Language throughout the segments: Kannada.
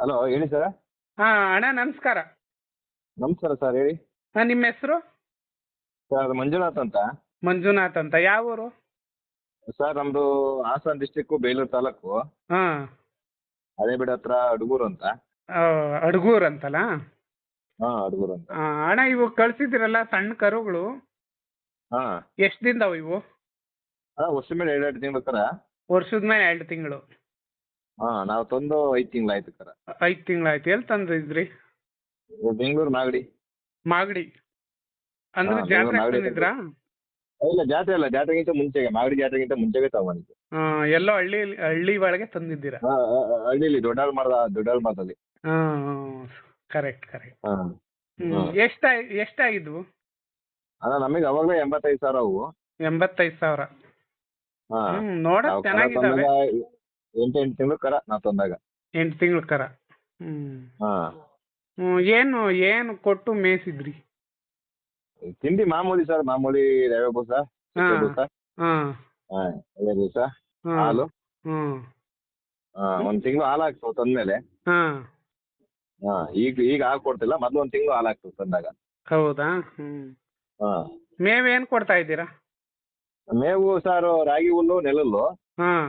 ಹಲೋ ಹೇಳಿ ಸರ್ ಹಾಂ ಅಣ್ಣ ನಮಸ್ಕಾರ. ನಮಸ್ಕಾರ ಸರ್ ಹೇಳಿ. ಹಾಂ ನಿಮ್ಮ ಹೆಸರು? ಸರ್ ಅದು ಮಂಜುನಾಥ್ ಅಂತ. ಮಂಜುನಾಥ್ ಅಂತ. ಯಾವ ಊರು? ಸರ್ ನಮ್ದು ಹಾಸನ ಡಿಸ್ಟಿಕ್ಕು ಬೇಲೂರು ತಾಲೂಕು. ಹಾಂ. ಹಳೇಬೀಡು ಹತ್ರ ಅಡುಗೂರು ಅಂತ. ಅಡ್ಗೂರ್ ಅಂತಲ್ಲ? ಹಾಂ ಅಡುಗೂರು ಅಂತ. ಆ, ಅಣ್ಣ ಇವು ಕಳ್ಸಿದಿರಲ್ಲ ಸಣ್ಣ ಕರುಗಳು. ಹಾಂ. ಎಷ್ಟು ದಿನದವು ಇವು? ಹಾಂ ವರ್ಷದ ಮೇಲೆ ಎರಡು ಎರಡು ತಿಂಗಳು ಕರ ವರ್ಷದ ಮೇಲೆ ಎರಡು ತಿಂಗಳು. ಹಾಂ ನಾವು ತಂದು ಐದು ತಿಂಗಳಾಯ್ತು ಕರ ಐದು ತಿಂಗಳಾಯ್ತು. ಎಲ್ಲಿ ತಂದಿದ್ರಿ? ಇದ್ರಿ ಬೆಂಗಳೂರು ಮಾಗಡಿ. ಮಾಗಡಿ. ಅಂದ್ರೆ ಹಾ, ಜಾತ್ರೆ ಮಾಗಡಿ ತಂದಿದ್ರಾ? ಇಲ್ಲ ಜಾತ್ರೆ ಅಲ್ಲ. ಜಾತ್ರೆಗಿಂತ ಮುಂಚೆಗೆ ಮಾಗಡಿ ಜಾತ್ರೆಗಿಂತ ಮುಂಚೆಗೆ ತಗೊಂಡಿದ್ದು. ಆ, ಎಲ್ಲೋ ಹಳ್ಳಿ ಹಳ್ಳಿ ಒಳಗೆ ತಂದಿದ್ದೀರಾ? ಹಾಂ ಹಳ್ಳಿಲಿ ದೊಡ್ಡಾಳ್ ಮರದ ದೊಡ್ಡಾಳ್ ಮರದಲ್ಲಿ ಹಾಂ ಕರೆಕ್ಟ್ ಕರೆಕ್ಟ್. ಎಷ್ಟ ಹಾ. ಎಷ್ಟಾಗಿದ್ವು? ಅಲ್ಲ ನಮಗೆ ಅವಾಗಲೇ ಎಂಬತ್ತೈದು ಸಾವಿರ ಅವು. ಎಂಬತ್ತೈದು ಸಾವಿರ. ಹಾಂ ಹ್ಞೂ ನೋಡಕ್ ನಾವು ಕರ ಚೆನ್ನಾಗಿದ್ದಾವೆ ತಂದಾಗ ಎಂಟು ಎಂಟು ತಿಂಗಳು ಕರ ನಾ ತಂದಾಗ. ಎಂಟು ತಿಂಗಳ ಕರ. ಹ್ಮ್. ಹಾಂ. ಏನು ಏನು ಕೊಟ್ಟು ಮೇಯಿಸಿದ್ರಿ? ತಿಂಡಿ ಮಾಮೂಲಿ ಸರ್ ಮಾಮೂಲಿ ರವೆ ಬೂಸ ಹಾ. ಸಿಪ್ಪೆ ಬೂಸ. ಹಾಂ. ಬೂಸ ಹಾಲು. ಒಂದು ತಿಂಗಳು ಹಾಲು ಹಾಕ್ತಾವೆ ತಂದ್ಮೇಲೆ. ಹಾಂ. ಹಾಂ ಈಗ ಈಗ ಹಾಲು ಕೊಡ್ತಿಲ್ಲ ಮೊದ್ಲು ಒಂದ್ ತಿಂಗಳು ಹಾಲು ಹಾಕ್ತಾವೆ ತಂದಾಗ. ಹೌದಾ? ಹ್ಞೂ ಮೇವ್ ಏನು ಕೊಡ್ತಾ ಇದ್ದೀರಾ? ಮೇವು ಸರ್ ರಾಗಿ ಹುಲ್ಲು ನೆಲಲ್ಲು ಹಾಂ.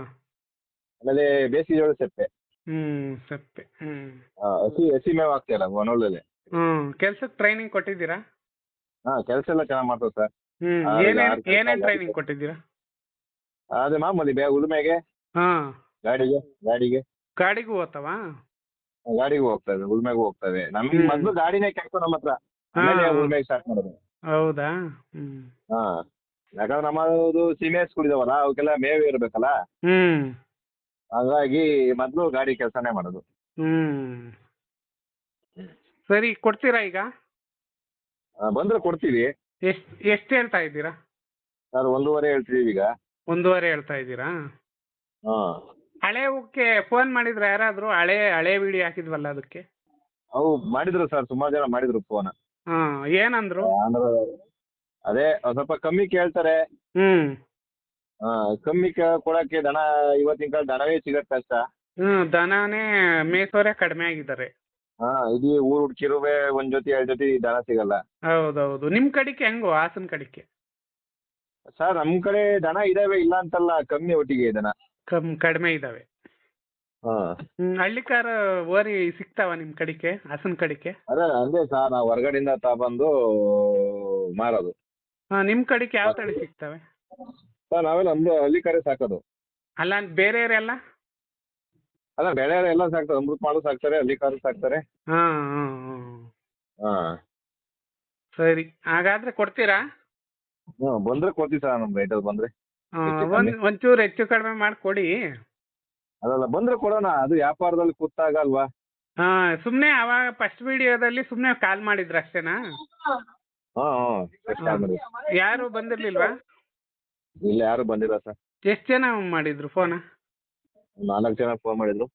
ಆಮೇಲೆ ಬೇಸಿಗೆ ಜೋಳ ಸೆಪ್ಪೆ. ಹ್ಮ್ ಸಪ್ಪೆ ಹ್ಞೂ ಆ, ಹಸಿ ಹಸಿ ಮೇವು ಹಾಕ್ತಿಲ್ಲ ಒಣೊಳ್ಳೆ ಹ್ಞೂ ಕೆಲ್ಸಕ್ಕೆ ಟ್ರೈನಿಂಗ್ ಕೊಟ್ಟಿದ್ದೀರಾ? ಹಾ ಕೆಲಸ ಎಲ್ಲ ಚೆನ್ನಾಗಿ ಮಾಡ್ತಾವೆ ಸರ್. ಹ್ಮ್ ಏನೇನು ಯಾರ್ ಕೆಲ್ಸ ಏನೇನು ಟ್ರೈನಿಂಗ್ ಕೊಟ್ಟಿದ್ದೀರಾ? ಅದೇ ಮಾಮೂಲಿ ಬೇ ಉಳುಮೆಗೆ ಹಾಂ. ಗಾಡಿಗೆ ಗಾಡಿಗೆ. ಗಾಡಿಗೂ ಓದ್ತಾವಾ ಗಾಡಿಗೂ ಹೋಗ್ತದೆ ಉಳುಮೆಗೂ ಹೋಗ್ತವೆ ನಮ್ಗೆ ಹ್ಮ್. ಮೊದಲು ಗಾಡಿನೇ ಕೆಲಸ ನಮ್ಮ ಹತ್ರ. ಹಾ. ಆಮೇಲೆ ಉಳುಮೆಗೆ ಸ್ಟಾರ್ಟ್ ಮಾಡೋದು. ಹೌದಾ? ಹ್ಮ್. ಹಾ. ಯಾಕಂದ್ರೆ ನಮ್ಮದು ಸೀಮೆ ಕುಡಿದವಲ್ಲ ಅವಕ್ಕೆಲ್ಲ ಮೇವು ಇರ್ಬೇಕಲ್ಲ. ಹ್ಞೂ ಹಾಗಾಗಿ ಮೊದಲು ಗಾಡಿ ಕೆಲಸನೇ ಮಾಡೋದು. ಹ್ಮ್. ಸರಿ ಕೊಡ್ತೀರಾ ಈಗ? ಆ, ಬಂದ್ರೆ ಕೊಡ್ತೀವಿ. ಎಷ್ಟು ಎಷ್ಟು ಹೇಳ್ತಾ ಇದ್ದೀರಾ? ಸರ್ ಒಂದೂವರೆ ಹೇಳ್ತೀವಿ ಈಗ. ಒಂದೂವರೆ ಹೇಳ್ತಾ ಇದ್ದೀರಾ? ಹಾಂ. ಹಳೆ ಅವಕ್ಕೆ ಫೋನ್ ಮಾಡಿದ್ರ ಯಾರಾದರೂ ಹಳೆ ಹಳೆ ವಿಡಿಯೋ ಹಾಕಿದ್ವಲ್ಲ ಅದಕ್ಕೆ? ಅವು ಮಾಡಿದ್ರು ಸರ್ ಸುಮಾರು ಜನ ಮಾಡಿದ್ರು ಫೋನ್. ಹಾಂ ಏನಂದ್ರು? ಅಂದ್ರೆ ಅದೇ ಒಂದ್ ಸ್ವಲ್ಪ ಕಮ್ಮಿ ಕೇಳ್ತಾರೆ. ಆ, ಕಮ್ಮಿ ಕೊಡಕ್ಕೆ ದನ ಇವತ್ತಿನ ಕಾಲ ದನವೇ ಸಿಗತ್ ಕಷ್ಟ ಹ್ಮ್ ದನನೇ ಮೇಸೋರೆ ಕಡಿಮೆ ಆಗಿದ್ದಾರೆ. ಹಾ ಇಡೀ ಊರು ಹುಡ್ಕಿರುವೆ ಒಂದ್ ಜೊತೆ ಎರಡ್ ಜೊತೆ ದನ ಸಿಗಲ್ಲ. ಹೌದೌದು. ನಿಮ್ ಕಡಿಕೆ ಹೆಂಗೋ ಹಾಸನ್ ಕಡಿಕೆ? ಸರ್ ನಮ್ ಕಡೆ ದನ ಇದಾವೆ ಇಲ್ಲ ಅಂತಲ್ಲ ಕಮ್ಮಿ ಒಟ್ಟಿಗೆ ದನ. ಕಮ್ ಕಡಿಮೆ ಇದಾವೆ. ಹಾ. ಹಳ್ಳಿಕಾರ ಓರಿ ಸಿಗ್ತಾವ ನಿಮ್ ಕಡಿಕೆ ಹಾಸನ್ ಕಡಿಕೆ? ಅದೇ ಅಂದೇ ಸರ್ ನಾವು ಹೊರಗಡೆಯಿಂದ ತಗೊಂಡು ಮಾರೋದು. ಹಾ ನಿಮ್ಮ ಕಡಿಕೆ ಯಾವ ತಳಿ ಸಿಗ್ತವೆ? ಸರ್ ನಾವೆಲ್ಲ ನಮ್ದು ಹಳ್ಳಿ ಕಡೆ ಸಾಕೋದು. ಅಲ್ಲ ಬೇರೆಯವರೆಲ್ಲ ಅಲ್ಲ ಬೆಳೆ ಎಲ್ಲ ಸಾಕ್ತಾರೆ ಅಮೃತ ಮಾಡು ಸಾಕ್ತಾರೆ ಹಳ್ಳಿ ಕಾರು ಸಾಕ್ತಾರೆ. ಹಾಂ ಹಾಂ ಹಾಂ. ಹಾ. ಸರಿ ಹಾಗಾದ್ರೆ ಕೊಡ್ತೀರಾ? ಬಂದ್ರೆ ಕೊಡ್ತೀವಿ ಸರ್ ನಮ್ ರೈತರು ಬಂದ್ರೆ. ಒಂದ್. ಒಂಚೂರು ಹೆಚ್ಚು ಕಡಿಮೆ ಮಾಡಿ ಕೊಡಿ. ಅದಲ್ಲ ಬಂದ್ರೆ ಕೊಡೋಣ ಅದು ವ್ಯಾಪಾರದಲ್ಲಿ ಕೂತಾಗ ಅಲ್ವಾ ಹಾಂ ಸುಮ್ಮನೆ ಅವಾಗ ಫಸ್ಟ್ ವಿಡಿಯೋದಲ್ಲಿ ಸುಮ್ಮನೆ ಕಾಲ್ ಮಾಡಿದ್ರು ಅಷ್ಟೇನಾ ಹಾ ಹಾ ಎಷ್ಟು ಕಾಲ್ ಮಾಡಿ ಯಾರು ಬಂದಿರ್ಲಿಲ್ವಾ? ಇಲ್ಲ ಯಾರು ಬಂದಿಲ್ಲ ಸರ್. ಎಷ್ಟು ಜನ ಮಾಡಿದ್ರು ಫೋನ್ ನಾಲ್ಕು ಜನ ಫೋನ್ ಮಾಡಿದ್ರು.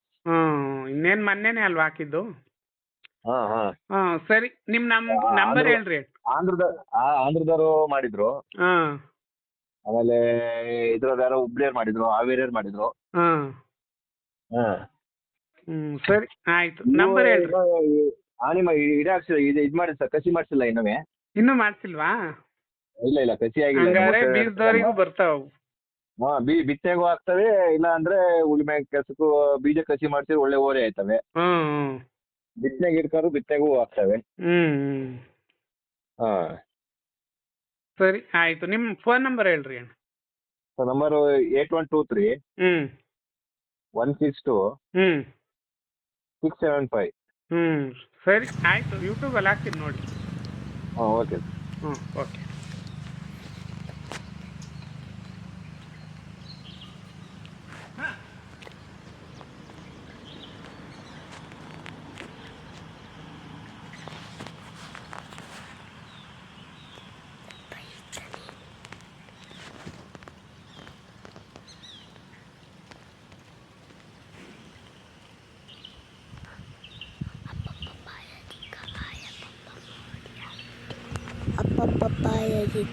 ಇನ್ನೇನ್ ಮೊನ್ನೆನೆ ಅಲ್ವಾ ಹಾಕಿದ್ದು? ಹಾ ಹಾ. ಹಾಂ ಸರಿ ನಿಮ್ಮ ನಮ್ ನಂಬರ್ ಹೇಳ್ರಿ. ಆಂಧ್ರದ ಆ, ಆಂಧ್ರದವರು ಮಾಡಿದ್ರು. ಹಾ. ಆಮೇಲೆ ಇದ್ರದ್ದು ಯಾರೋ ಹುಬ್ಳಿಯವ್ರು ಮಾಡಿದ್ರು ಹಾವೇರಿಯವ್ರು ಮಾಡಿದ್ರು. ಹಾ. ಹಾ ಸರಿ ಆಯ್ತು. ನಂಬರ್ ಹೇಳ್ರಿ. ಆ ನಿಮ್ಮ ಇಡಾಕ್ಸಿಲ್ಲ ಇದು ಇದು ಮಾಡಿ ಸರ್ ಕಸಿ ಮಾಡಿಸಿಲ್ಲ ಇನ್ನೊಮ್ಮೆ. ಇನ್ನೂ ಮಾಡ್ಸಿಲ್ವಾ? ಇಲ್ಲ ಇಲ್ಲ ಕಸಿ ಆಗಿಲ್ಲ. ಹಂಗಾರೆ ಮತ್ತೆ- ಬೀಜದವರಿಗೂ ಬರ್ತಾವ ಅವು. ಹಾ ಬಿ ಬಿತ್ತನೆಗೂ ಆಗ್ತವೆ ಇಲ್ಲ ಅಂದ್ರೆ ಉಳುಮೆ ಕೆಲಸಕ್ಕೂ ಬೀಜ ಕಸಿ ಮಾಡ್ಸಿದ್ರೆ ಒಳ್ಳೆ ಓರೆ ಆಯ್ತವೆ. ಹ್ಞೂ ಹ್ಞೂ ಬಿತ್ತನೆಗೆ ಆಗ್ತವೆ. ಹ್ಮ್ ಹಾ. ಸರಿ ಆಯ್ತು. ನಿಮ್ಮ ಫೋನ್ ನಂಬರ್ ಹೇಳ್ರಿ ಅಣ್ಣ. Number eight one two three hmm. One six two ಹ್ಞೂ ಸಿಕ್ಸ್ ಸೆವೆನ್ ಫೈವ್. ಹ್ಮ್. ಸರಿ ಆಯ್ತು. ಯೂಟ್ಯೂಬಲ್ಲಿ ಹಾಕ್ತೀನಿ ನೋಡಿ. ಹಾಂ ಓಕೆ. ಹ್ಞೂ ಓಕೆ. papai é de